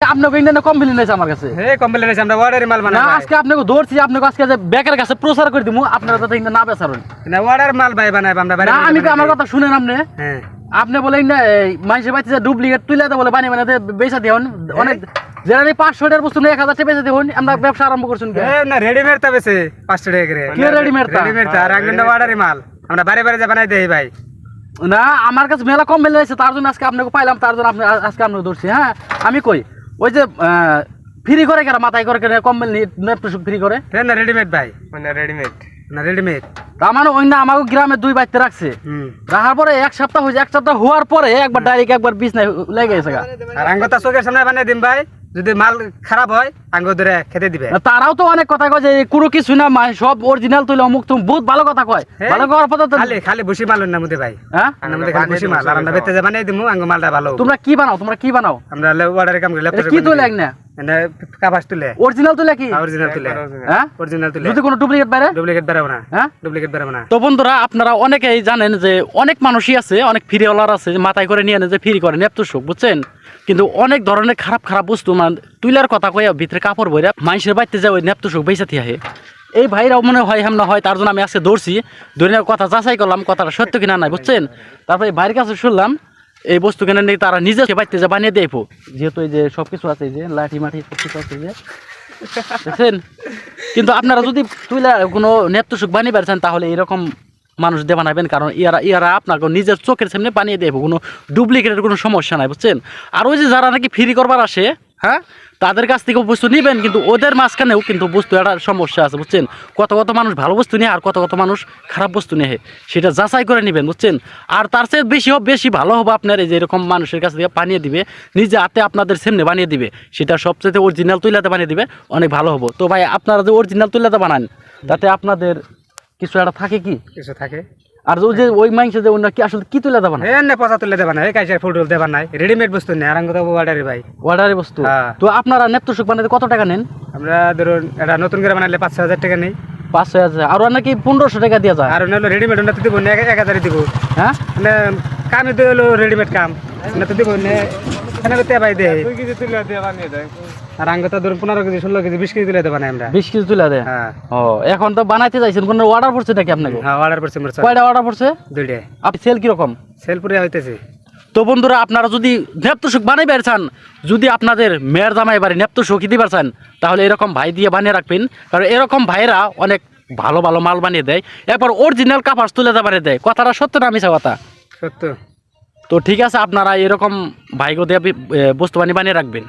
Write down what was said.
আপনাকে ইন্ডিয়ানে কমপ্লেন আছে আমার কাছে। কমপ্লেন আছে আমরা মাল না আজকে আপনাকে ধরছি আপনাকে আজকে যে বেকার কাছে প্রচার করে দিমু আপনারা যাতে ইন্ডিয়া না বেচারেন না অর্ডার মাল ভাই বানাই আমরা বাইরে না আমি তো আমার কথা শুনেন আপনি। হ্যাঁ। আপনি বলেন না মানুষের বাড়িতে যে ডুপ্লিকেট তুলে বলে বানিয়ে বেচা অনেক পাঁচশো টাকার বস্তু নিয়ে এক হাজার টাকা বেচা দিয়ে আমরা ব্যবসা আরম্ভ করছেন কে? এ না রেডিমেড তা বেছে 500 টাকা করে। কি readymade তা? রেডিমেড তা আর একজন অর্ডারের মাল। আমরা বারে বারে যা বানাই দেই ভাই। না আমার কাছে মেলা কম মেলে আছে তার জন্য আজকে আপনাকে পাইলাম তার জন্য আপনি আজকে আপনাকে ধরছি হ্যাঁ। আমি কই? ওই যে ফ্রি করে কেন? মাথায় করে কেন? কম্বল ফ্রি করে? না রেডিমেড ভাই। মানে রেডিমেড না রেডিমেড তার মানে ওই না আমাকে গ্রামে দুই বাড়িতে রাখছে। হুম। রাখার পরে এক সপ্তাহ হয়েছে এক সপ্তাহ হওয়ার পরে একবার ডাইরেক্ট একবার বিষ নাই লেগে গেছে গা। আর আঙ্গ তা চোখের সামনে বানিয়ে দিন ভাই। যদি মাল খারাপ হয় আঙ্গ ধরে খেতে দিবে। তারাও তো অনেক কথা কয় যে কোনো কিছু না মা সব অরিজিনাল তুলে অমুক তুমি বহুত ভালো কথা কয়। হ্যাঁ? ভালো করার পর খালি খালি বসি মাল না মধ্যে ভাই। হ্যাঁ? আমাদের খালি বসি মাল। আর আমরা বেতে যা বানাই দিমু আঙ্গ মালটা ভালো। তোমরা কি বানাও? তোমরা কি বানাও? আমরা অর্ডারের কাম করে কি তো লাগ না? কাবাস তুলে। অরিজিনাল তুলে কি? অরিজিনাল তুলে। হ্যাঁ? অরিজিনাল তুলে। যদি কোনো ডুপ্লিকেট বাইরে ডুপ্লিকেট বেরাবো না। হ্যাঁ? ডুপ্লিকেট বেরাবো না। তো বন্ধুরা আপনারা অনেকেই জানেন যে অনেক মানুষই আছে অনেক ফ্রিওয়ালার আছে মাথায় করে নিয়ে যে ফ্রি করে নেপতো সুখ বুঝছেন? কিন্তু অনেক ধরনের খারাপ খারাপ বস্তু মানে তুইলার কথা কইয়া ভিতরে কাপড় বইরা মানুষের বাড়িতে যায় ওই নেপতো সুখ আহে। এই ভাইরাও মনে হয় হেমনা হয় তার জন্য আমি আজকে দৌড়ছি। ধরে নেওয়ার কথা যাচাই করলাম কথাটা সত্য কিনা নাই বুঝছেন? তারপরে ভাইয়ের কাছে শুনলাম এই বস্তু কেন নেই, তারা নিজে বাড়িতে যে বানিয়ে দেবো যেহেতু এই যে সব কিছু আছে যে লাঠি মাঠি সব কিছু আছে যে। দেখছেন? কিন্তু আপনারা যদি তুইলা কোনো নেত্রসুখ বানিয়ে পারছেন তাহলে এরকম মানুষ দেবা নেবেন কারণ ইয়ারা ইয়ারা আপনাকে নিজের চোখের সামনে বানিয়ে দেবো কোনো ডুপ্লিকেটের কোনো সমস্যা নাই, বুঝছেন? আর ওই যে যারা নাকি ফ্রি করবার আসে হ্যাঁ? তাদের কাছ থেকে বস্তু নিবেন, কিন্তু ওদের মাঝখানেও কিন্তু বস্তু একটা সমস্যা আছে, বুঝছেন? কত কত মানুষ ভালো বস্তু নিয়ে আর কত কত মানুষ খারাপ বস্তু নিয়ে, সেটা যাচাই করে নেবেন, বুঝছেন? আর তার চেয়ে বেশি হোক বেশি ভালো হবে আপনার এই যে এরকম মানুষের কাছ থেকে বানিয়ে দিবে, নিজে হাতে আপনাদের সামনে বানিয়ে দিবে, সেটা সবচেয়ে অরিজিনাল তুইলাতে বানিয়ে দিবে, অনেক ভালো হব। তো ভাই, আপনারা যে অরিজিনাল তুইলাতে বানান, তাতে আপনাদের কিছু একটা থাকে কি? কিছু থাকে। আর যে ওই মাংস যে অন্য কি আসলে কি তুলে দেবা না? পচা তুলে দেবা না। এই কাইসার ফুটবল দেবা নাই রেডিমেড বস্তু নেই আর আঙ্গ তো অর্ডারে ভাই। অর্ডারে বস্তু। হ্যাঁ। তো আপনারা নেপ্ত সুখ বানাতে কত টাকা নেন? আমরা ধরুন এটা নতুন করে বানালে পাঁচ হাজার টাকা নেই। পাঁচশো হাজার। আর নাকি পনেরোশো টাকা দেওয়া যায়। আর হলো রেডিমেড ওটা তো দিব না এক হাজারে দিব। হ্যাঁ? মানে কামে তো হলো রেডিমেড কাম। না তো দিব না এখানে তো ভাই দেয় আর আঙ্গ ধরুন পনেরো কেজি ষোলো কেজি বিশ কেজি তুলে দেবা না আমরা। বিশ কেজি তুলে দেয়? হ্যাঁ। ও এখন তো বানাইতে চাইছেন কোনো অর্ডার পড়ছে নাকি আপনাকে? হ্যাঁ অর্ডার করছি কয়টা অর্ডার পড়ছে? দুইটাই আপনি সেল কীরকম? সেল পুরে হইতেছে। তো বন্ধুরা আপনারা যদি নেপ্তসুখ বানাই পারছেন যদি আপনাদের মেয়ের জামাই বাড়ি নেপ্তসুখ দিতে পারছেন তাহলে এরকম ভাই দিয়ে বানিয়ে রাখবেন। কারণ এরকম ভাইরা অনেক ভালো ভালো মাল বানিয়ে দেয়। এরপর অরিজিনাল কাপড় তুলে বানিয়ে দেয়। কথাটা সত্য না মিশা কথা? সত্য। তো ঠিক আছে আপনারা এরকম ভাইগো দিয়ে বস্তু বানিয়ে বানিয়ে রাখবেন।